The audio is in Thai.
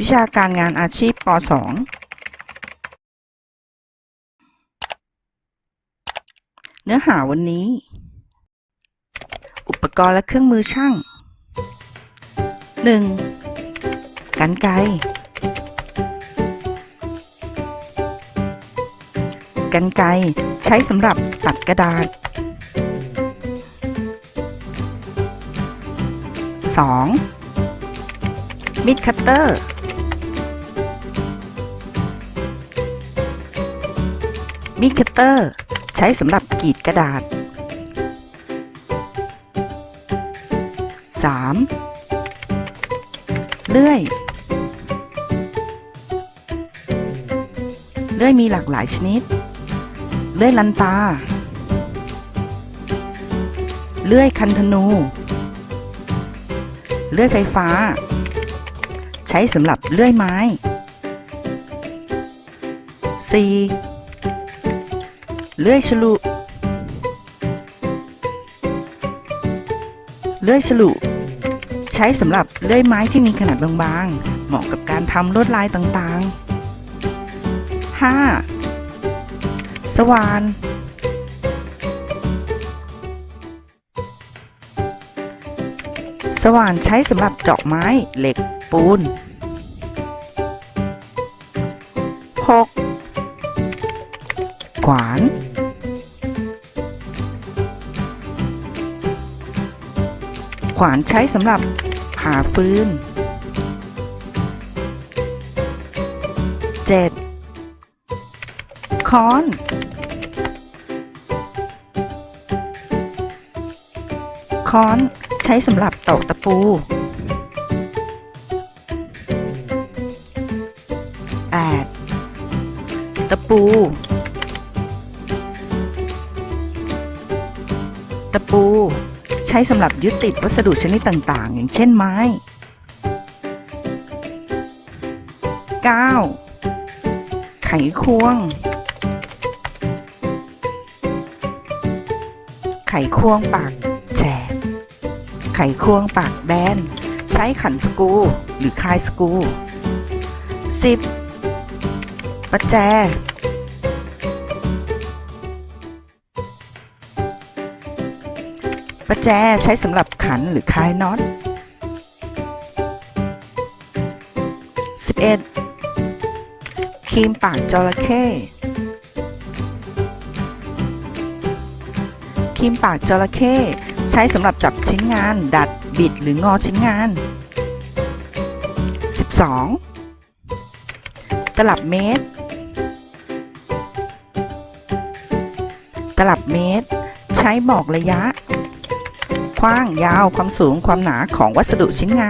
วิชาการงานอาชีพป .2 เนื้อหาวันนี้ อุปกรณ์และเครื่องมือช่าง 1. กันไกรกันไกรใช้สำหรับตัดกระดาษ 2. มิดคัตเตอร์ มีดคัตเตอร์ ใช้สำหรับกรีดกระดาษ 3. เลื่อย เลื่อยมีหลากหลายชนิด เลื่อยลันตา เลื่อยคันธนู เลื่อยไฟฟ้า ใช้สำหรับเลื่อยไม้ 4. เลื่อยฉลุเลื่อยฉลุใช้สำหรับเลื่อยไม้ที่มีขนาดบางๆ เหมาะกับการทำลวดลายต่างๆ 5. สว่านสว่านใช้สำหรับเจาะไม้เหล็กปูน 6. ขวาน ขวานใช้สำหรับผ่าฟืน 7. ค้อน ค้อนใช้สำหรับตอกตะปู 8. ตะปู ตะปู ใช้สำหรับยึดติดวัสดุชนิดต่างๆ อย่างเช่นไม้ 9. ไขควง ไขควงปากแฉกไขควงปากแบน ใช้ขันสกรูหรือคายสกรู 10. ประแจ ประแจใช้สำหรับขันหรือคลายน็อต 11. ครีมปากจระเข้ครีมปากจระเข้ใช้สำหรับจับชิ้นงาน ดัดบิดหรืองอชิ้นงาน 12. ตลับเมตร ตลับเมตร ใช้บอกระยะ กว้างยาวความสูงความหนาของวัสดุชิ้นงาน